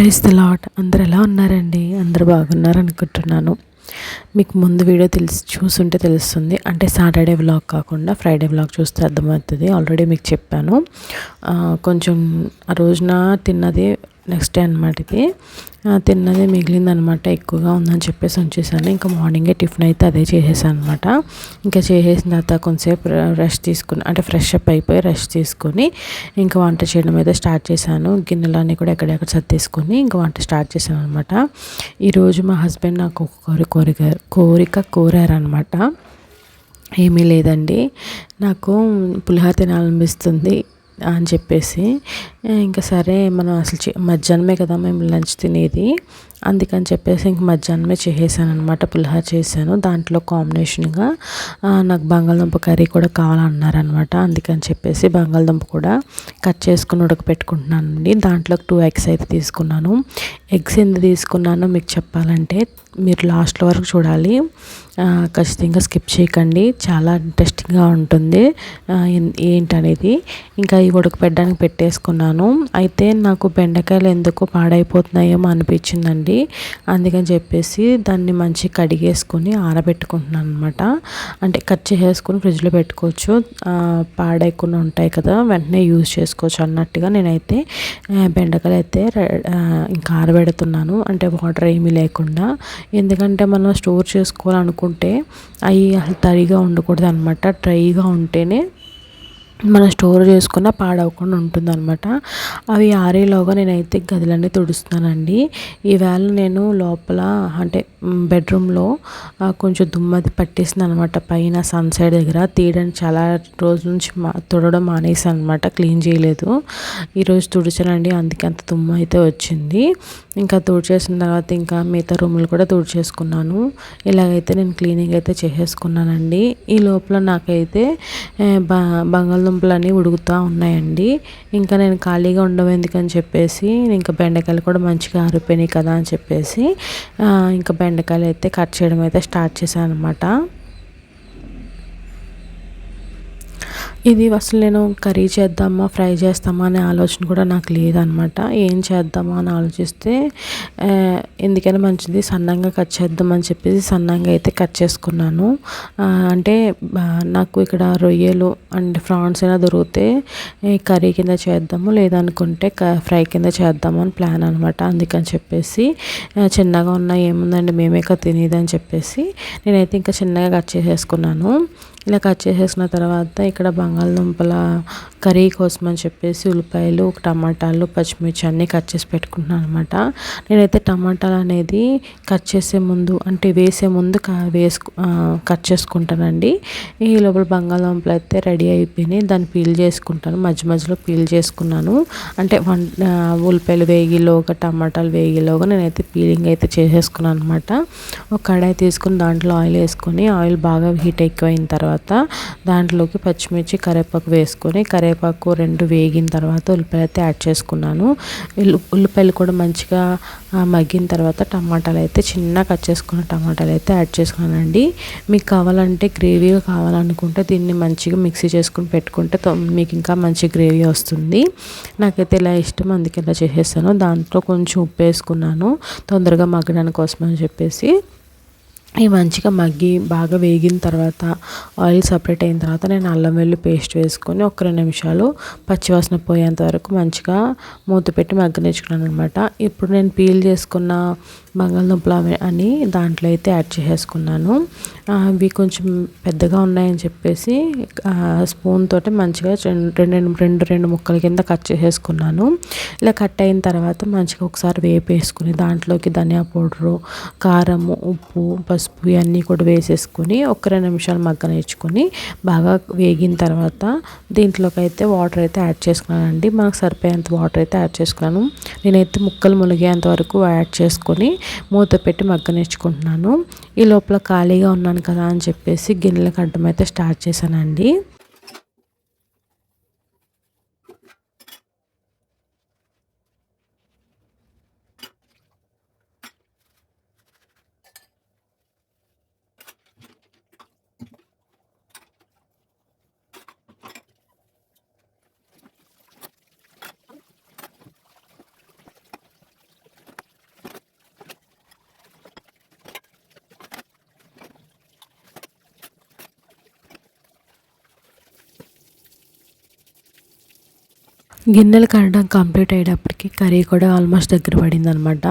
Praise the lot అందరు ఎలా ఉన్నారండి? అందరు బాగున్నారు అనుకుంటున్నాను మీకు ముందు వీడియో తెలిసి చూసుంటే తెలుస్తుంది. అంటే సాటర్డే వ్లాగ్ కాకుండా ఫ్రైడే వ్లాగ్ చూస్తే అర్థమవుతుంది. ఆల్రెడీ మీకు చెప్పాను. కొంచెం ఆ రోజున తిన్నది నెక్స్ట్ డే అనమాట ఇది. తిన్నది మిగిలిందనమాట ఎక్కువగా ఉందని చెప్పేసి ఉంచేసాను ఇంకా మార్నింగే టిఫిన్ అయితే అదే చేసేసాను అనమాట ఇంకా చేసేసిన తర్వాత కొంతసేపు రెస్ట్ తీసుకుని అంటే ఫ్రెష్ అప్ అయిపోయి రెస్ట్ తీసుకొని ఇంకా వంట చేయడం అయితే స్టార్ట్ చేశాను. గిన్నెలన్నీ కూడా ఎక్కడెక్కడ సర్దేసుకొని ఇంకా వంట స్టార్ట్ చేశాను అనమాట ఈరోజు మా హస్బెండ్ నాకు ఒక కోరిక కోరిక కోరిక కోరారనమాట ఏమీ లేదండి. నాకు పులిహోర తినాలనిపిస్తుంది. అని చెప్పేసి ఇంకా సరే మనం అసలు మధ్యాహ్నమే కదా మేము లంచ్ తినేది. అందుకని చెప్పేసి ఇంక మధ్యాహ్నమే చేసేసాను అనమాట పులిహార చేశాను. దాంట్లో కాంబినేషన్గా నాకు బంగాళదుంప కర్రీ కూడా కావాలన్నారనమాట అందుకని చెప్పేసి బంగాళదుంప కూడా కట్ చేసుకుని ఉడకపెట్టుకుంటున్నానండి. దాంట్లో టూ ఎగ్స్ అయితే తీసుకున్నాను. ఎగ్స్ ఎందుకు తీసుకున్నానో మీకు చెప్పాలంటే మీరు లాస్ట్ వరకు చూడాలి. ఖచ్చితంగా స్కిప్ చేయకండి. చాలా ఇంట్రెస్టింగ్గా ఉంటుంది. ఏంటనేది. ఇంకా ఈ ఉడకపెట్టడానికి పెట్టేసుకున్నాను. అయితే నాకు బెండకాయలు ఎందుకు పాడైపోతున్నాయేమో అనిపించిందండి. అందుకని చెప్పేసి దాన్ని మంచి కడిగేసుకొని ఆరబెట్టుకుంటున్నాను అనమాట అంటే కట్ చేసేసుకొని ఫ్రిడ్జ్లో పెట్టుకోవచ్చు. పాడైకుండా ఉంటాయి కదా వెంటనే యూజ్ చేసుకోవచ్చు అన్నట్టుగా నేనైతే బెండకాయలు అయితే ఇంకా ఆరబెడుతున్నాను. అంటే వాటర్ ఏమీ లేకుండా. ఎందుకంటే మనం స్టోర్ చేసుకోవాలనుకుంటే అవి తడిగా ఉండకూడదు అనమాట డ్రైగా ఉంటేనే మనం స్టోర్ చేసుకున్న పాడవకుండా ఉంటుందన్నమాట. అవి ఆరేలోగా నేనైతే గదులన్నీ తుడుస్తున్నానండి. ఈవేళ నేను లోపల అంటే బెడ్రూమ్లో కొంచెం దుమ్మది పట్టేసింది అనమాట పైన సన్ సైడ్ దగ్గర తీయడానికి చాలా రోజు నుంచి మా తుడడం మానేసాను అనమాట క్లీన్ చేయలేదు. ఈరోజు తుడిచానండి. అందుకే అంత దుమ్ము అయితే వచ్చింది. ఇంకా తుడిచేసిన తర్వాత ఇంకా మిగతా రూములు కూడా తుడిచేసుకున్నాను. ఇలాగైతే నేను క్లీనింగ్ అయితే చేసేసుకున్నానండి. ఈ లోపల నాకైతే బంగాళ బంగాళదుంపలు ఉడుకుతూ ఉన్నాయండి. ఇంకా నేను ఖాళీగా ఉండడం ఎందుకని చెప్పేసి ఇంకా బెండకాయలు కూడా మంచిగా ఆరిపోయినాయి కదా అని చెప్పేసి ఇంకా బెండకాయలు అయితే కట్ చేయడం అయితే స్టార్ట్ చేశాను అనమాట ఇది అసలు నేను కర్రీ చేద్దామా ఫ్రై చేస్తామా అనే ఆలోచన కూడా నాకు లేదనమాట. ఏం చేద్దామా అని ఆలోచిస్తే ఎందుకైనా మంచిది సన్నంగా కట్ చేద్దామని చెప్పేసి సన్నంగా అయితే కట్ చేసుకున్నాను. అంటే నాకు ఇక్కడ రొయ్యలు అండ్ ఫ్రాన్స్ అయినా దొరికితే కర్రీ కింద చేద్దాము లేదనుకుంటే ఫ్రై కింద చేద్దాము అని ప్లాన్ అనమాట. అందుకని చెప్పేసి చిన్నగా ఉన్న ఏముందండి మేమే కదా తినేది అని చెప్పేసి నేనైతే ఇంకా చిన్నగా కట్ చేసేసుకున్నాను. ఇలా కట్ చేసేసిన తర్వాత ఇక్కడ బంగాళదుంపల కర్రీ కోసం అని చెప్పేసి ఉల్లిపాయలు టమాటాలు పచ్చిమిర్చి అన్నీ కట్ చేసి పెట్టుకుంటున్నాను అనమాట నేనైతే టమాటాలు అనేది కట్ చేసే ముందు అంటే వేసే ముందు వేసుకు కట్ చేసుకుంటానండి. ఈ లోపల బంగాళదుంపలు అయితే రెడీ అయిపోయినాయి. దాన్ని పీల్ చేసుకుంటాను. మధ్య మధ్యలో పీల్ చేసుకున్నాను. అంటే వన్ ఉల్లిపాయలు వేగిలోగా టమాటాలు వేగిలోగా నేనైతే పీలింగ్ అయితే చేసేసుకున్నాను అనమాట ఒక కడాయి తీసుకుని దాంట్లో ఆయిల్ వేసుకొని ఆయిల్ బాగా హీట్ ఎక్కువైన తర్వాత తర్వాత దాంట్లోకి పచ్చిమిర్చి కరివేపాకు వేసుకొని కరివేపాకు రెండు వేగిన తర్వాత ఉల్లిపాయలు అయితే యాడ్ చేసుకున్నాను. ఉల్లిపాయలు కూడా మంచిగా మగ్గిన తర్వాత టమాటాలు అయితే చిన్న కట్ చేసుకున్న టమాటాలు అయితే యాడ్ చేసుకున్నానండి. మీకు కావాలంటే గ్రేవీ కావాలనుకుంటే దీన్ని మంచిగా మిక్సీ చేసుకుని పెట్టుకుంటే మీకు ఇంకా మంచి గ్రేవీ వస్తుంది. నాకైతే ఇలా ఇష్టం అందుకే ఇలా చేసేస్తాను దాంట్లో కొంచెం ఉప్పు వేసుకున్నాను. తొందరగా మగ్గడానికి కోసం అని చెప్పేసి. ఇవి మంచిగా మగ్గి బాగా వేగిన తర్వాత ఆయిల్ సపరేట్ అయిన తర్వాత నేను అల్లం వెల్లు పేస్ట్ వేసుకొని ఒక రెండు నిమిషాలు పచ్చివాసన పోయేంత వరకు మంచిగా మూత పెట్టి మగ్గనిచ్చుకున్నాను అనమాట ఇప్పుడు నేను పీల్ చేసుకున్న బంగాళదుంపలు అవి అని దాంట్లో అయితే యాడ్ చేసేసుకున్నాను. అవి కొంచెం పెద్దగా ఉన్నాయని చెప్పేసి స్పూన్ తోటి మంచిగా రెండు రెండు రెండు రెండు ముక్కల కింద కట్ చేసేసుకున్నాను. ఇలా కట్ అయిన తర్వాత మంచిగా ఒకసారి వేపేసుకుని దాంట్లోకి ధనియా పౌడరు కారము ఉప్పు పసుపు ఇవన్నీ కూడా వేసేసుకొని ఒక రెండు నిమిషాలు మగ్గనిచ్చుకొని బాగా వేగిన తర్వాత దీంట్లోకి అయితే వాటర్ అయితే యాడ్ చేసుకున్నానండి మనకు సరిపోయేంత వాటర్ అయితే యాడ్ చేసుకున్నాను. నేనైతే ముక్కలు మునిగేంత వరకు యాడ్ చేసుకొని మూత పెట్టి మగ్గనిచ్చుకుంటున్నాను ఈ లోపల ఖాళీగా ఉన్నాను కదా అని చెప్పేసి గిన్నెలకు అడ్డమైతే అయితే స్టార్ట్ చేశానండి. గిన్నెలు కడడం కంప్లీట్ అయ్యేటప్పటికి కర్రీ కూడా ఆల్మోస్ట్ దగ్గర పడింది అనమాట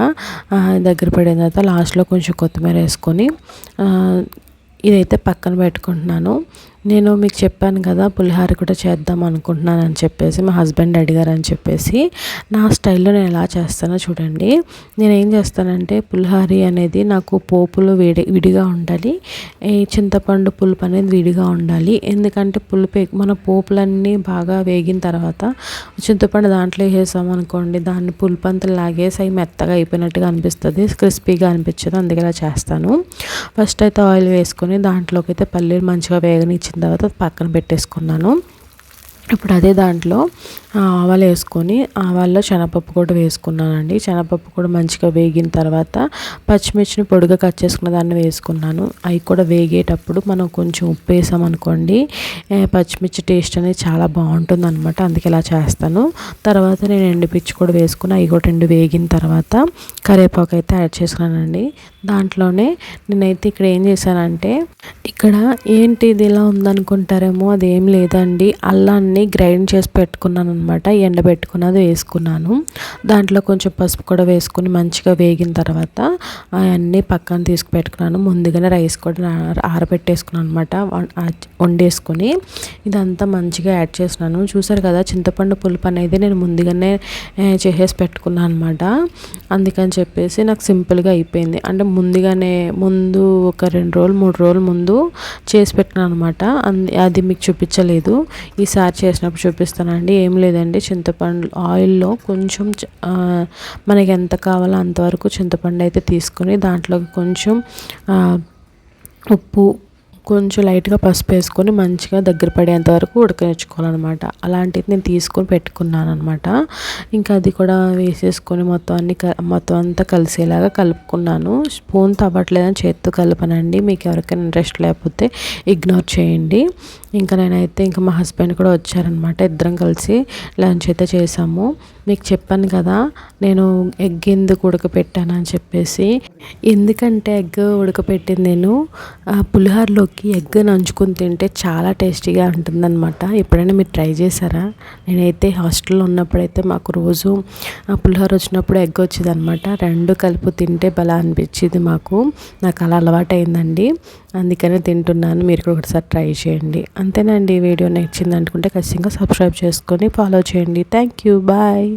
దగ్గర పడిన తర్వాత లాస్ట్లో కొంచెం కొత్తిమీర వేసుకొని ఇదైతే పక్కన పెట్టుకుంటున్నాను. నేను మీకు చెప్పాను కదా పులిహార కూడా చేద్దాం అనుకుంటున్నాను అని చెప్పేసి మా హస్బెండ్ అడిగారని చెప్పేసి నా స్టైల్లో నేను ఎలా చేస్తానో చూడండి. నేను ఏం చేస్తానంటే పులిహారి అనేది నాకు పోపులు విడి విడిగా ఉండాలి. ఈ చింతపండు పులుపు అనేది విడిగా ఉండాలి. ఎందుకంటే పులుపు మన పోపులన్నీ బాగా వేగిన తర్వాత చింతపండు దాంట్లో వేసాము అనుకోండి దాన్ని పులుపు అంతా లాగేసి అవి మెత్తగా అయిపోయినట్టుగా అనిపిస్తుంది క్రిస్పీగా అనిపించదు అందుకే ఇలా చేస్తాను. ఫస్ట్ అయితే ఆయిల్ వేసుకొని దాంట్లోకి అయితే పల్లీలు మంచిగా వేగనిచ్చి వచ్చిన తర్వాత పక్కన పెట్టేసుకున్నాను. ఇప్పుడు అదే దాంట్లో ఆవాలు వేసుకొని ఆవాల్లో శనగపప్పు కూడా వేసుకున్నానండి. శనగపప్పు కూడా మంచిగా వేగిన తర్వాత పచ్చిమిర్చిని పొడిగా కట్ చేసుకున్న దాన్ని వేసుకున్నాను. అవి కూడా వేగేటప్పుడు మనం కొంచెం ఉప్పు వేసామనుకోండి పచ్చిమిర్చి టేస్ట్ అనేది చాలా బాగుంటుంది అనమాట అందుకే ఇలా చేస్తాను. తర్వాత నేను ఎండుపిచ్చి కూడా వేసుకుని అవి కూడా రెండు వేగిన తర్వాత కరివేపాకు అయితే యాడ్ చేసుకున్నానండి. దాంట్లోనే నేనైతే ఇక్కడ ఏం చేశానంటే ఇక్కడ ఏంటి ఇది ఇలా ఉందనుకుంటారేమో ఏం లేదండి. అల్లాన్ని గ్రైండ్ చేసి పెట్టుకున్నాను అనమాట ఎండబెట్టుకున్నది వేసుకున్నాను. దాంట్లో కొంచెం పసుపు కూడా వేసుకుని మంచిగా వేగిన తర్వాత అవన్నీ పక్కన తీసుకు పెట్టుకున్నాను. ముందుగానే రైస్ కూడా ఆరబెట్టేసుకున్నాను అనమాట వండేసుకొని ఇదంతా మంచిగా యాడ్ చేసినాను చూసారు కదా చింతపండు పులుపు అనేది నేను ముందుగానే చేసేసి పెట్టుకున్నాను అనమాట అందుకని చెప్పేసి నాకు సింపుల్గా అయిపోయింది. అంటే ముందుగానే ముందు ఒక రెండు రోజులు మూడు రోజులు ముందు చేసి పెట్టినాను అనమాట అది మీకు చూపించలేదు. ఈసారి చేసినప్పుడు చూపిస్తానండి. ఏం లేదండి. చింతపండు ఆయిల్లో కొంచెం మనకి ఎంత కావాలో అంతవరకు చింతపండు అయితే తీసుకొని దాంట్లోకి కొంచెం ఉప్పు కొంచెం లైట్గా పసుపు వేసుకొని మంచిగా దగ్గర పడేంత వరకు ఉడకనిచ్చుకోవాలన్నమాట. అలాంటిది నేను తీసుకొని పెట్టుకున్నాను అనమాట ఇంకా అది కూడా వేసేసుకొని మొత్తం అన్ని మొత్తం అంతా కలిసేలాగా కలుపుకున్నాను. స్పూన్ తవ్వట్లేదని చేత్తో కలపనండి. మీకు ఎవరికైనా ఇంట్రెస్ట్ లేకపోతే ఇగ్నోర్ చేయండి. ఇంకా నేనైతే ఇంకా మా హస్బెండ్ కూడా వచ్చారనమాట ఇద్దరం కలిసి లంచ్ అయితే చేసాము. మీకు చెప్పాను కదా నేను ఎగ్ ఎందుకు ఉడకపెట్టాను అని చెప్పేసి. ఎందుకంటే ఎగ్ ఉడకపెట్టింది నేను పులిహోరలోకి ఎగ్ నంచుకుని తింటే చాలా టేస్టీగా ఉంటుందన్నమాట. ఎప్పుడైనా మీరు ట్రై చేశారా? నేనైతే హాస్టల్లో ఉన్నప్పుడైతే మాకు రోజు పులిహోర వచ్చినప్పుడు ఎగ్ వచ్చేది అనమాట రెండు కలుపు తింటే బలా అనిపించేది మాకు. నాకు అలా అలవాటు అయిందండి అందుకనే తింటున్నాను. మీరు కూడా ఒకసారి ట్రై చేయండి. అంతేనండి వీడియో నచ్చింది అనుకుంటే ఖచ్చితంగా సబ్స్క్రైబ్ చేసుకొని ఫాలో చేయండి. Thank you bye